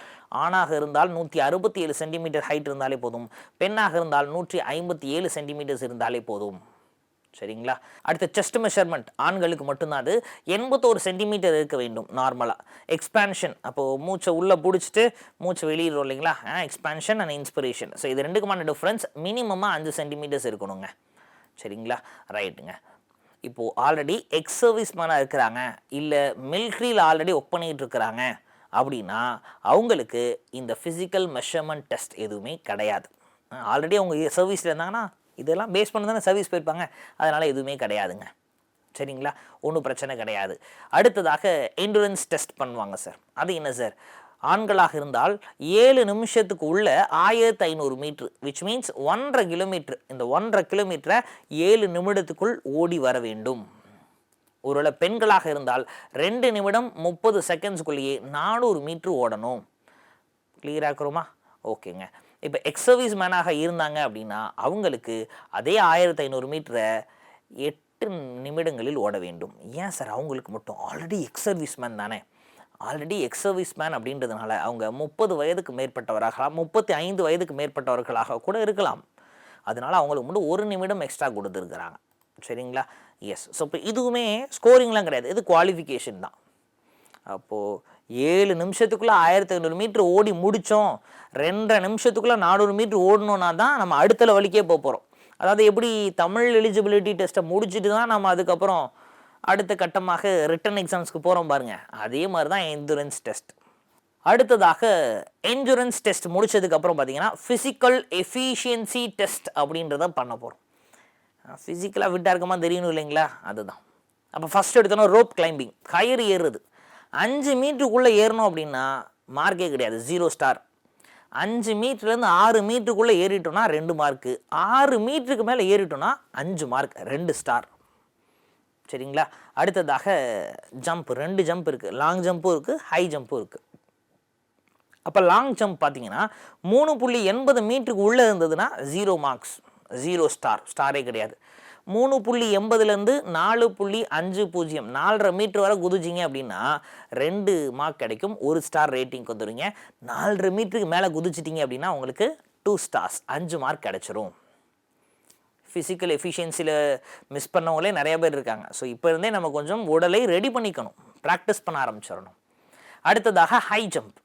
ஆணாக இருந்தால் நூற்றி அறுபத்தி ஏழு சென்டிமீட்டர் ஹைட் இருந்தாலே போதும். பெண்ணாக இருந்தால் நூற்றி ஐம்பத்தி ஏழு சென்டிமீட்டர்ஸ் இருந்தாலே போதும். சரிங்களா? அடுத்த செஸ்ட் மெஷர்மெண்ட் ஆண்களுக்கு மட்டும்தான் அது. எண்பத்தோரு சென்டிமீட்டர் இருக்க வேண்டும் நார்மலாக எக்ஸ்பான்ஷன் அப்போது மூச்சை உள்ளே பிடிச்சிட்டு மூச்சை வெளியிடுறோம் இல்லைங்களா? எக்ஸ்பான்ஷன் அண்ட் இன்ஸ்பிரேஷன் ஸோ இது ரெண்டுக்குமான டிஃப்ரென்ஸ் மினிமமாக அஞ்சு சென்டிமீட்டர்ஸ் இருக்கணுங்க. சரிங்களா? ரைட்டுங்க இப்போது ஆல்ரெடி எக்ஸ் சர்வீஸ் மேனாக இருக்கிறாங்க. இல்லை மில்ட்ரியில் ஆல்ரெடி ஒர்க் பண்ணிகிட்டு இருக்கிறாங்க. அப்படின்னா அவங்களுக்கு இந்த ஃபிசிக்கல் மெஷர்மெண்ட் டெஸ்ட் எதுவுமே கிடையாது. ஆல்ரெடி அவங்க சர்வீஸில் இருந்தாங்கன்னா இதெல்லாம் பேஸ் பண்ணி தானே சர்வீஸ் போயிருப்பாங்க. அதனால் எதுவுமே கிடையாதுங்க. சரிங்களா? ஒன்றும் பிரச்சனை கிடையாது. அடுத்ததாக என்ட்ரன்ஸ் டெஸ்ட் பண்ணுவாங்க சார் அது என்ன சார் ஆண்களாக இருந்தால் ஏழு நிமிஷத்துக்கு உள்ள ஆயிரத்து ஐநூறு மீட்ரு விச் மீன்ஸ் ஒன்றரை கிலோமீட்ரு இந்த ஒன்றரை கிலோமீட்டரை ஏழு நிமிடத்துக்குள் ஓடி வர வேண்டும். ஒருவேளை பெண்களாக இருந்தால் ரெண்டு நிமிடம் முப்பது செகண்ட்ஸ்குள்ளேயே நானூறு மீட்ரு ஓடணும். கிளியராக இருக்கிறோமா ஓகேங்க இப்போ எக்ஸ் சர்வீஸ் மேனாக இருந்தாங்க அப்படின்னா அவங்களுக்கு அதே ஆயிரத்தி ஐநூறு மீட்டரை எட்டு நிமிடங்களில் ஓட வேண்டும். ஏன் சார்? அவங்களுக்கு மட்டும் ஆல்ரெடி எக்ஸ் சர்வீஸ் மேன் தானே. ஆல்ரெடி எக்ஸ் சர்வீஸ் மேன் அப்படின்றதுனால அவங்க முப்பது வயதுக்கு மேற்பட்டவராகலாம் முப்பத்தி ஐந்து வயதுக்கு மேற்பட்டவர்களாக கூட இருக்கலாம். அதனால அவங்களுக்கு மட்டும் ஒரு நிமிடம் எக்ஸ்ட்ரா கொடுத்துருக்குறாங்க. சரிங்களா? எஸ் ஸோ இப்போ இதுவுமே ஸ்கோரிங்லாம் கிடையாது. இது குவாலிஃபிகேஷன் தான். அப்போது ஏழு நிமிஷத்துக்குள்ளே ஆயிரத்தி ஐநூறு மீட்ரு ஓடி முடித்தோம் ரெண்டரை நிமிஷத்துக்குள்ளே நானூறு மீட்ரு ஓடணுன்னா தான் நம்ம அடுத்த லெவலுக்கே போக போகிறோம் அதாவது எப்படி தமிழ் எலிஜிபிலிட்டி டெஸ்ட்டை முடிச்சுட்டு தான் நம்ம அதுக்கப்புறம் அடுத்த கட்டமாக ரிட்டன் எக்ஸாம்ஸ்க்கு போகிறோம் பாருங்கள் அதே மாதிரி தான் என்சூரன்ஸ் டெஸ்ட் அடுத்ததாக என்சூரன்ஸ் டெஸ்ட் முடிச்சதுக்கப்புறம் பார்த்தீங்கன்னா ஃபிசிக்கல் எஃபிஷியன்சி டெஸ்ட் அப்படின்றத பண்ண போகிறோம் ஃபிசிக்கலாக ஃபிட்டாக இருக்கமா தெரியணும் இல்லைங்களா? அதுதான். அப்போ ஃபஸ்ட் எடுத்தோன்னா ரோப் கிளைம்பிங் கயிறு ஏறுறது. அஞ்சு மீட்டருக்குள்ளே ஏறணும் அப்படின்னா மார்க்கே கிடையாது ஜீரோ ஸ்டார் அஞ்சு மீட்டர்லேருந்து ஆறு மீட்டருக்குள்ளே ஏறிட்டோம்னா ரெண்டு மார்க்கு ஆறு மீட்டருக்கு மேலே ஏறிட்டோம்னா அஞ்சு மார்க் ரெண்டு ஸ்டார் சரிங்களா? அடுத்ததாக ஜம்ப் ரெண்டு ஜம்ப் இருக்குது லாங் ஜம்ப்பும் இருக்குது ஹை ஜம்ப்பும் இருக்குது அப்போ லாங் ஜம்ப் பார்த்தீங்கன்னா மூணு புள்ளி எண்பது மீட்டருக்கு உள்ளே இருந்ததுன்னா ஜீரோ மார்க்ஸ் ஜீரோ ஸ்டார் ஸ்டாரே கிடையாது. மூணு புள்ளி எண்பதுலேருந்து நாலு புள்ளி அஞ்சு பூஜ்ஜியம் நாலரை மீட்டர் வரை குதிச்சிங்க அப்படின்னா ரெண்டு மார்க் கிடைக்கும் ஒரு ஸ்டார் ரேட்டிங் வந்துடுங்க நாலரை மீட்டருக்கு மேலே குதிச்சிட்டிங்க அப்படின்னா உங்களுக்கு டூ ஸ்டார்ஸ் அஞ்சு மார்க் கிடைச்சிரும். ஃபிசிக்கல் எஃபிஷியன்சியில் மிஸ் பண்ணவங்களே நிறைய பேர் இருக்காங்க. ஸோ இப்போ இருந்தே நம்ம கொஞ்சம் உடலை ரெடி பண்ணிக்கணும் ப்ராக்டிஸ் பண்ண ஆரம்பிச்சிடணும். அடுத்ததாக ஹை ஜம்ப்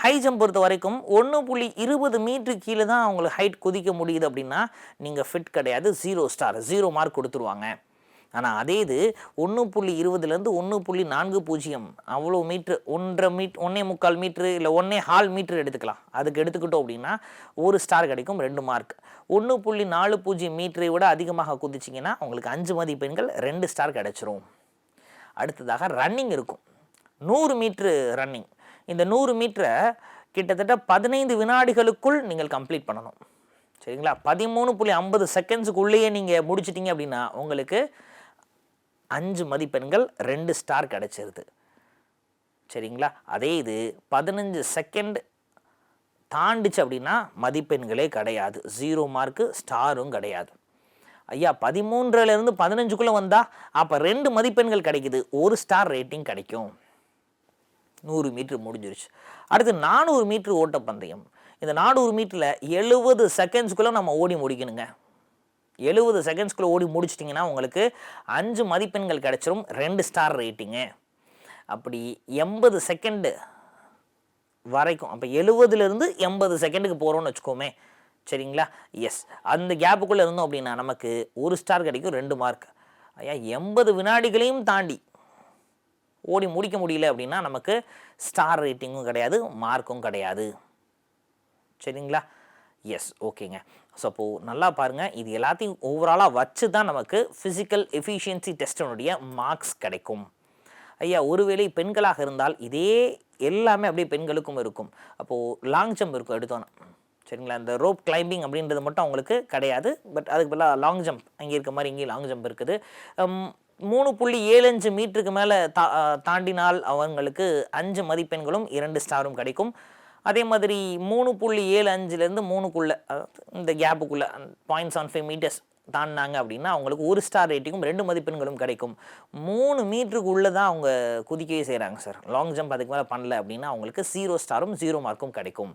ஹை ஜம்ப் பொறுத்த வரைக்கும் ஒன்று புள்ளி இருபது மீட்ரு கீழே தான் அவங்களுக்கு ஹைட் குதிக்க முடியுது அப்படின்னா நீங்கள் ஃபிட் கிடையாது. ஜீரோ ஸ்டார் ஜீரோ மார்க் கொடுத்துருவாங்க. ஆனால் அதே இது ஒன்று புள்ளி இருபதுலேருந்து ஒன்று புள்ளி நான்கு பூஜ்ஜியம். அவ்வளோ மீட்ரு ஒன்றரை மீட் ஒன்றே முக்கால் மீட்ரு இல்லை ஒன்றே ஹால் மீட்ரு எடுத்துக்கலாம். அதுக்கு எடுத்துக்கிட்டோம் அப்படின்னா ஒரு ஸ்டார் கிடைக்கும் ரெண்டு மார்க் ஒன்று புள்ளி நாலு பூஜ்ஜியம் மீட்டரை விட அதிகமாக குதிச்சிங்கன்னா உங்களுக்கு அஞ்சு மதிப்பெண்கள் ரெண்டு ஸ்டார் கிடைச்சிரும். அடுத்ததாக ரன்னிங் இருக்கும். நூறு மீட்ரு ரன்னிங் இந்த நூறு மீட்டரை கிட்டத்தட்ட பதினைந்து வினாடிகளுக்குள் நீங்கள் கம்ப்ளீட் பண்ணணும். சரிங்களா? பதிமூணு புள்ளி ஐம்பது செகண்ட்ஸுக்குள்ளேயே நீங்கள் முடிச்சிட்டிங்க அப்படின்னா உங்களுக்கு அஞ்சு மதிப்பெண்கள் ரெண்டு ஸ்டார் கிடச்சிருது. சரிங்களா? அதே இது பதினஞ்சு செகண்ட் தாண்டிச்சு அப்படின்னா மதிப்பெண்களே கிடையாது. ஜீரோ மார்க்கு ஸ்டாரும் கிடையாது. ஐயா பதிமூன்றுலேருந்து பதினஞ்சுக்குள்ளே வந்தால் அப்போ ரெண்டு மதிப்பெண்கள் கிடைக்குது. ஒரு ஸ்டார் ரேட்டிங் கிடைக்கும். நூறு மீட்ரு முடிஞ்சிருச்சு. அடுத்து நானூறு மீட்ரு ஓட்டப்பந்தயம் இந்த நானூறு மீட்டரில் எழுபது செகண்ட்ஸ்குள்ளே நம்ம ஓடி முடிக்கணுங்க. எழுபது செகண்ட்ஸ்குள்ளே ஓடி முடிச்சிட்டிங்கன்னா உங்களுக்கு அஞ்சு மதிப்பெண்கள் கிடச்சிரும் ரெண்டு ஸ்டார் ரேட்டிங்கு அப்படி எண்பது செகண்டு வரைக்கும் அப்போ எழுபதுலேருந்து எண்பது செகண்டுக்கு போகிறோன்னு வச்சுக்கோமே. சரிங்களா? எஸ் அந்த கேப்புக்குள்ளே இருந்தோம் அப்படின்னா நமக்கு ஒரு ஸ்டார் கிடைக்கும் ரெண்டு மார்க் ஐயா எண்பது வினாடிகளையும் தாண்டி ஓடி முடிக்க முடியல அப்படின்னா நமக்கு ஸ்டார் ரேட்டிங்கும் கிடையாது மார்க்கும் கிடையாது. சரிங்களா? எஸ் ஓகேங்க ஸோ அப்போது நல்லா பாருங்கள் இது எல்லாத்தையும் ஓவராலாக வச்சு தான் நமக்கு ஃபிசிக்கல் எஃபிஷியன்சி டெஸ்டினுடைய மார்க்ஸ் கிடைக்கும். ஐயா ஒருவேளை பெண்களாக இருந்தால் இதே எல்லாமே அப்படியே பெண்களுக்கும் இருக்கும். அப்போது லாங் ஜம்ப் இருக்கும் எடுத்தோன்னா. சரிங்களா? இந்த ரோப் கிளைம்பிங் அப்படின்றது மட்டும் அவங்களுக்கு கிடையாது. பட் அதுக்கு பதிலாக லாங் ஜம்ப் அங்கே இருக்க மாதிரி இங்கேயும் லாங் ஜம்ப் இருக்குது. Um, மூணு புள்ளி ஏழு அஞ்சு மீட்டருக்கு மேலே தா தாண்டினால் அவங்களுக்கு அஞ்சு மதிப்பெண்களும் இரண்டு ஸ்டாரும் கிடைக்கும். அதே மாதிரி மூணு புள்ளி ஏழு அஞ்சுலேருந்து மூணுக்குள்ளே இந்த கேப்புக்குள்ளே பாயிண்ட் செவன் ஃபைவ் மீட்டர்ஸ் தாண்டினாங்க அப்படின்னா அவங்களுக்கு ஒரு ஸ்டார் ரேட்டிங்கும் ரெண்டு மதிப்பெண்களும் கிடைக்கும். மூணு மீட்டருக்கு உள்ளே தான் அவங்க குதிக்கவே செய்கிறாங்க சார். லாங் ஜம்ப் அதுக்கு மேலே பண்ணல அப்படின்னா அவங்களுக்கு ஜீரோ ஸ்டாரும் ஜீரோ மார்க்கும் கிடைக்கும்.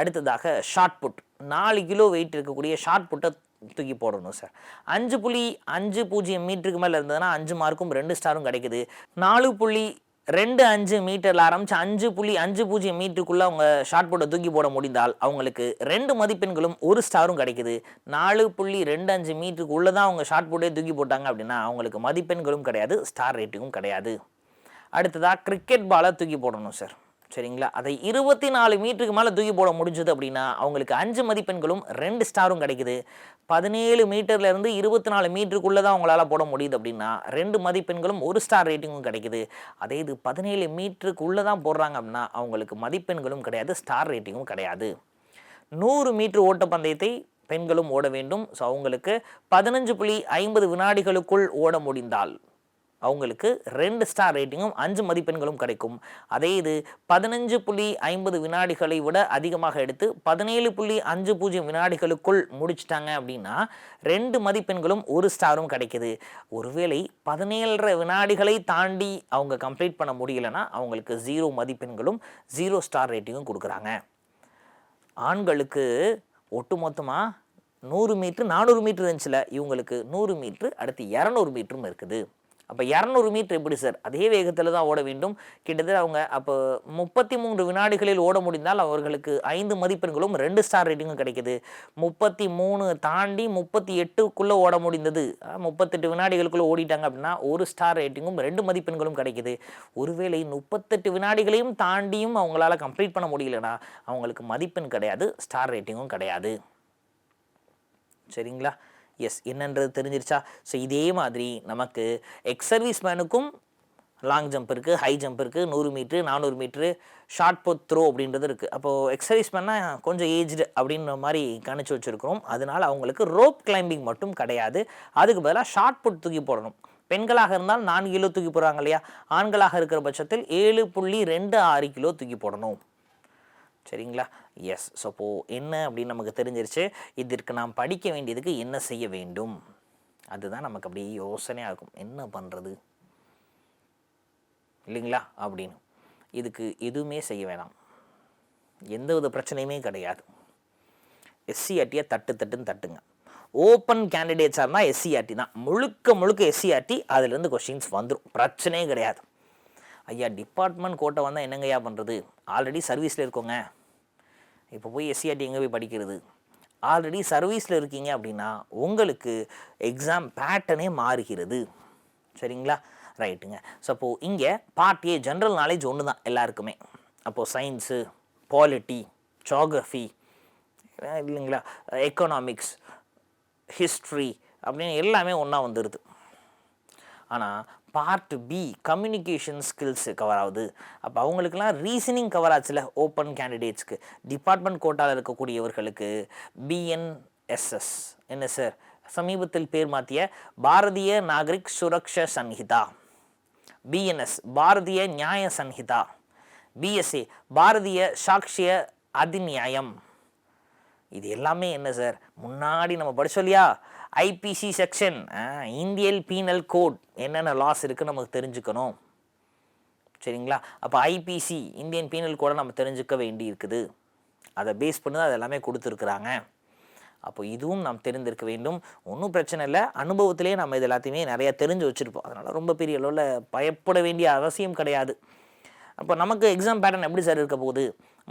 அடுத்ததாக ஷார்ட் புட் நாலு கிலோ வெயிட் இருக்கக்கூடிய ஷார்ட் புட்டை தூக்கி போடணும் சார் அஞ்சு புள்ளி அஞ்சு பூஜ்ஜியம் மீட்டருக்கு மேலே இருந்ததுன்னா அஞ்சு மார்க்கும் ரெண்டு ஸ்டாரும் கிடைக்குது. நாலு புள்ளி ரெண்டு அஞ்சு மீட்டரில் ஆரம்பித்து அஞ்சு புள்ளி அஞ்சு பூஜ்ஜியம் மீட்டருக்குள்ளே அவங்க ஷார்ட் புட்டை தூக்கி போட முடிந்தால் அவங்களுக்கு ரெண்டு மதிப்பெண்களும் ஒரு ஸ்டாரும் கிடைக்குது. நாலு புள்ளி ரெண்டு அஞ்சு மீட்டருக்கு உள்ளே தான் அவங்க ஷார்ட் போட்டே தூக்கி போட்டாங்க அப்படின்னா அவங்களுக்கு மதிப்பெண்களும் கிடையாது ஸ்டார் ரேட்டிங்கும் கிடையாது. அடுத்ததாக கிரிக்கெட் பாலை தூக்கி போடணும் சார் சரிங்களா? அதை இருபத்தி நாலு மீட்டருக்கு மேலே தூக்கி போட முடிஞ்சது அப்படின்னா அவங்களுக்கு அஞ்சு மதிப்பெண்களும் ரெண்டு ஸ்டாரும் கிடைக்குது. பதினேழு மீட்டர்லேருந்து இருபத்தி நாலு மீட்டருக்குள்ளே தான் அவங்களால போட முடியுது அப்படின்னா ரெண்டு மதிப்பெண்களும் ஒரு ஸ்டார் ரேட்டிங்கும் கிடைக்குது. அதே இது பதினேழு மீட்டருக்குள்ளே தான் போடுறாங்க அப்படின்னா அவங்களுக்கு மதிப்பெண்களும் கிடையாது ஸ்டார் ரேட்டிங்கும் கிடையாது. நூறு மீட்டர் ஓட்டப்பந்தயத்தை பெண்களும் ஓட வேண்டும். ஸோ அவங்களுக்கு பதினஞ்சு புள்ளி ஐம்பது வினாடிகளுக்குள் ஓட முடிந்தால் அவங்களுக்கு ரெண்டு ஸ்டார் ரேட்டிங்கும் அஞ்சு மதிப்பெண்களும் கிடைக்கும். அதே இது பதினஞ்சு புள்ளி ஐம்பது வினாடிகளை விட அதிகமாக எடுத்து பதினேழு புள்ளி அஞ்சு பூஜ்ஜியம் வினாடிகளுக்குள் முடிச்சிட்டாங்க அப்படின்னா ரெண்டு மதிப்பெண்களும் ஒரு ஸ்டாரும் கிடைக்குது. ஒருவேளை பதினேழரை வினாடிகளை தாண்டி அவங்க கம்ப்ளீட் பண்ண முடியலன்னா அவங்களுக்கு ஜீரோ மதிப்பெண்களும் ஜீரோ ஸ்டார் ரேட்டிங்கும் கொடுக்குறாங்க. ஆண்களுக்கு ஒட்டுமொத்தமாக நூறு மீட்ரு நானூறு மீட்ரு இருந்துச்சுல இவங்களுக்கு நூறு மீட்ரு அடுத்து இரநூறு மீட்டரும் இருக்குது. அப்போ இரநூறு மீட்ரு எப்படி சார் அதே வேகத்தில் தான் ஓட வேண்டும். கிட்டத்தட்ட அவங்க அப்போ முப்பத்தி மூன்று வினாடிகளில் ஓட முடிந்தால் அவர்களுக்கு ஐந்து மதிப்பெண்களும் ரெண்டு ஸ்டார் ரேட்டிங்கும் கிடைக்கிது. முப்பத்தி மூணு தாண்டி முப்பத்தி எட்டுக்குள்ளே ஓட முடிந்தது. முப்பத்தெட்டு வினாடிகளுக்குள்ளே ஓடிட்டாங்க அப்படின்னா ஒரு ஸ்டார் ரேட்டிங்கும் ரெண்டு மதிப்பெண்களும் கிடைக்கிது. ஒருவேளை முப்பத்தெட்டு வினாடிகளையும் தாண்டியும் அவங்களால கம்ப்ளீட் பண்ண முடியலனா அவங்களுக்கு மதிப்பெண் கிடையாது ஸ்டார் ரேட்டிங்கும் கிடையாது. சரிங்களா? எஸ் என்னன்றது தெரிஞ்சிருச்சா? ஸோ இதே மாதிரி நமக்கு எக்ஸ் சர்வீஸ் மேனுக்கும் லாங் ஜம்ப் இருக்குது ஹை ஜம்ப் இருக்குது நூறு மீட்ரு நானூறு மீட்ரு ஷார்ட் புட் த்ரோ அப்படின்றது இருக்குது அப்போது எக்ஸசைஸ் பண்ணால் கொஞ்சம் ஏஜ்டு அப்படின்ற மாதிரி கணிச்சு வச்சுருக்கிறோம். அதனால் அவங்களுக்கு ரோப் கிளைம்பிங் மட்டும் கிடையாது. அதுக்கு பதிலாக ஷார்ட் புட் தூக்கி போடணும். பெண்களாக இருந்தால் நான்கு கிலோ தூக்கி போடுறாங்க இல்லையா? ஆண்களாக இருக்கிற பட்சத்தில் ஏழு புள்ளி ரெண்டு ஆறு கிலோ தூக்கி போடணும். சரிங்களா? எஸ் ஸோ அப்போது என்ன அப்படின்னு நமக்கு தெரிஞ்சிருச்சு. இதற்கு நாம் படிக்க வேண்டியதுக்கு என்ன செய்ய வேண்டும்? அதுதான் நமக்கு அப்படியே யோசனையாக இருக்கும். என்ன பண்ணுறது இல்லைங்களா? அப்படின்னு. இதுக்கு எதுவுமே செய்ய வேணாம். எந்த வித பிரச்சனையுமே கிடையாது. எஸ்சிஆர்டியை தட்டு தட்டுன்னு தட்டுங்க. ஓப்பன் கேண்டிடேட்ஸாக இருந்தால் எஸ்சிஆர்டி தான். முழுக்க முழுக்க எஸ்சிஆர்டி அதுலேருந்து கொஷின்ஸ் வந்துடும் பிரச்சனையே கிடையாது. ஐயா டிபார்ட்மெண்ட் கோட்டை வந்தால் என்னங்கய்யா பண்ணுறது ஆல்ரெடி சர்வீஸில் இருக்கோங்க. இப்போ போய் எஸ்சிஆர்டி எங்கே போய் படிக்கிறது? ஆல்ரெடி சர்வீஸில் இருக்கீங்க அப்படின்னா உங்களுக்கு எக்ஸாம் பேட்டர்னே மாறுகிறது. சரிங்களா? ரைட்டுங்க ஸோ அப்போது இங்கே பார்ட் ஏ ஜென்ரல் நாலேஜ் ஒன்று தான் எல்லாருக்குமே அப்போது சயின்ஸு பாலிட்டி ஜாகிரஃபி இல்லைங்களா? எக்கனாமிக்ஸ் ஹிஸ்ட்ரி அப்படின்னு எல்லாமே ஒன்றா வந்துடுது ஆனால் part B communication skills cover ஆகுது. அப்போ அவங்களுக்குலாம் ரீசனிங் கவர் ஆச்சுல ஓப்பன் கேண்டிடேட்ஸ்க்கு டிபார்ட்மெண்ட் கோட்டாவில் இருக்கக்கூடியவர்களுக்கு பிஎன்எஸ்எஸ் என்ன சார் சமீபத்தில் பேர் மாற்றிய பாரதிய நாகரிக் சுரக்ஷா சன்ஹிதா. பிஎன்எஸ் பாரதிய நியாய சன்ஹிதா. பிஎஸ்சி பாரதிய சாக்ஷிய அதிநியாயம். இது எல்லாமே என்ன சார் முன்னாடி நம்ம படிச்சோம் இல்லையா? IPC section Indian penal code என்னென்ன லாஸ் இருக்குன்னு நமக்கு தெரிஞ்சுக்கணும். சரிங்களா? அப்போ ஐபிசி இந்தியன் பீனல் கோடை நம்ம தெரிஞ்சுக்க வேண்டி இருக்குது அதை பேஸ் பண்ணி தான் அது எல்லாமே கொடுத்துருக்குறாங்க. அப்போ இதுவும் நாம் தெரிந்திருக்க வேண்டும். ஒன்றும் பிரச்சனை இல்லை. அனுபவத்திலே நம்ம இது எல்லாத்தையுமே நிறையா தெரிஞ்சு வச்சுருப்போம். அதனால் ரொம்ப பெரிய அளவில் பயப்பட வேண்டிய அவசியம் கிடையாது. அப்போ நமக்கு எக்ஸாம் பேட்டர்ன் எப்படி சார் இருக்க போகுது?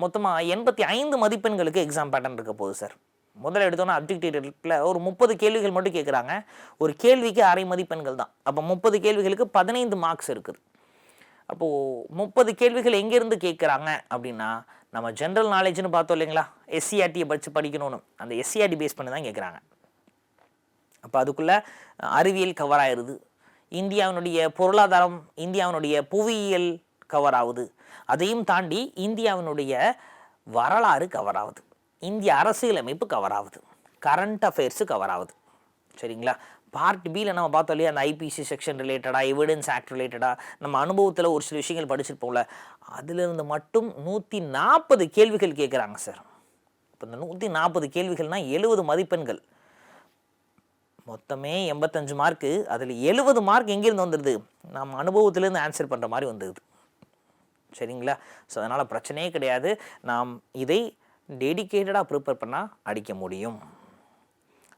மொத்தமாக எண்பத்தி ஐந்து மதிப்பெண்களுக்கு எக்ஸாம் பேட்டர்ன் இருக்க போகுது சார் முதல்ல எடுத்தோன்னா அப்ஜெக்டிவ்ல ஒரு முப்பது கேள்விகள் மட்டும் கேட்குறாங்க ஒரு கேள்விக்கு அரை மதிப்பெண்கள் தான். அப்போ முப்பது கேள்விகளுக்கு பதினைந்து மார்க்ஸ் இருக்குது. அப்போது முப்பது கேள்விகள் எங்கேருந்து கேட்குறாங்க அப்படின்னா நம்ம ஜென்ரல் நாலேஜ்னு பார்த்தோம் இல்லைங்களா? எஸ்சிஆர்டியை படித்து படிக்கணும்னு. அந்த எஸ்சிஆர்டி பேஸ் பண்ணி தான் கேட்குறாங்க அப்போ அதுக்குள்ளே அறிவியல் கவர் ஆயிடுது இந்தியாவினுடைய பொருளாதாரம் இந்தியாவினுடைய புவியியல் கவர் ஆகுது. அதையும் தாண்டி இந்தியாவினுடைய வரலாறு கவர் ஆகுது. இந்திய அரசியலமைப்பு கவர் ஆகுது. கரண்ட் அஃபேர்ஸு கவர் ஆகுது. சரிங்களா? பார்ட் பியில் நம்ம பார்த்தோம் இல்லையா அந்த ஐபிசி செக்ஷன் ரிலேட்டடாக எவிடன்ஸ் ஆக்ட் ரிலேட்டடாக நம்ம அனுபவத்தில் ஒரு சில விஷயங்கள் படிச்சிருப்போம்ல அதிலிருந்து மட்டும் நூற்றி நாற்பது கேள்விகள் கேட்குறாங்க சார் இப்போ இந்த நூற்றி நாற்பது கேள்விகள்னால் எழுபது மதிப்பெண்கள். மொத்தமே எண்பத்தஞ்சு மார்க்கு அதில் எழுபது மார்க் எங்கேருந்து வந்துடுது நம்ம அனுபவத்திலேருந்து ஆன்சர் பண்ணுற மாதிரி வந்துடுது சரிங்களா? ஸோ அதனால் பிரச்சனையே கிடையாது. நாம் இதை டெடிக்கேட்டடாக ப்ரிப்பேர் பண்ணால் அடிக்க முடியும்.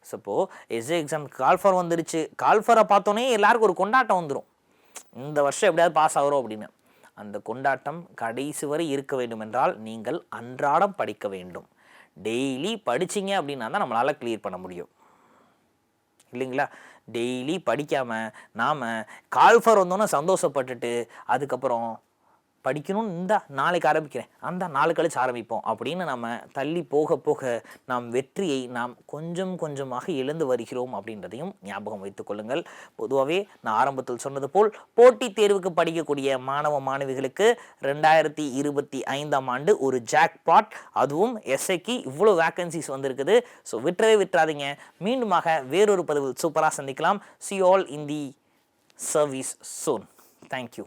ஸோ இப்போது எஸ்ஏ எக்ஸாம் கால்ஃபர் வந்துருச்சு. கால்ஃபரை பார்த்தோன்னே எல்லாருக்கும் ஒரு கொண்டாட்டம் வந்துடும் இந்த வருஷம் எப்படியாவது பாஸ் ஆகிறோம் அப்படின்னு. அந்த கொண்டாட்டம் கடைசி வரை இருக்க வேண்டும் என்றால் நீங்கள் அன்றாடம் படிக்க வேண்டும். டெய்லி படிச்சிங்க அப்படின்னா தான் நம்மளால் கிளியர் பண்ண முடியும். இல்லைங்களா? டெய்லி படிக்காமல் நாம் கால்ஃபர் வந்தோன்னே சந்தோஷப்பட்டுட்டு அதுக்கப்புறம் படிக்கணும்னு இந்தா நாளைக்கு ஆரம்பிக்கிறேன். அந்த நாள் கழிச்சு ஆரம்பிப்போம். அப்படின்னு நம்ம தள்ளி போக போக நாம் வெற்றியை நாம் கொஞ்சம் கொஞ்சமாக எழுந்து வருகிறோம் அப்படின்றதையும் ஞாபகம் வைத்துக் கொள்ளுங்கள். பொதுவாகவே நான் ஆரம்பத்தில் சொன்னது போல் போட்டித் தேர்வுக்கு படிக்கக்கூடிய மாணவ மாணவிகளுக்கு ரெண்டாயிரத்தி இருபத்தி ஐந்தாம் ஆண்டு ஒரு ஜாக்பாட் அதுவும் எஸ்ஐக்கு இவ்வளோ வேக்கன்சிஸ் வந்திருக்குது. ஸோ விட்டுறவே விட்டுறாதீங்க. மீண்டுமாக வேறொரு பதிவில் சூப்பராக சந்திக்கலாம். See all in the service zone thank you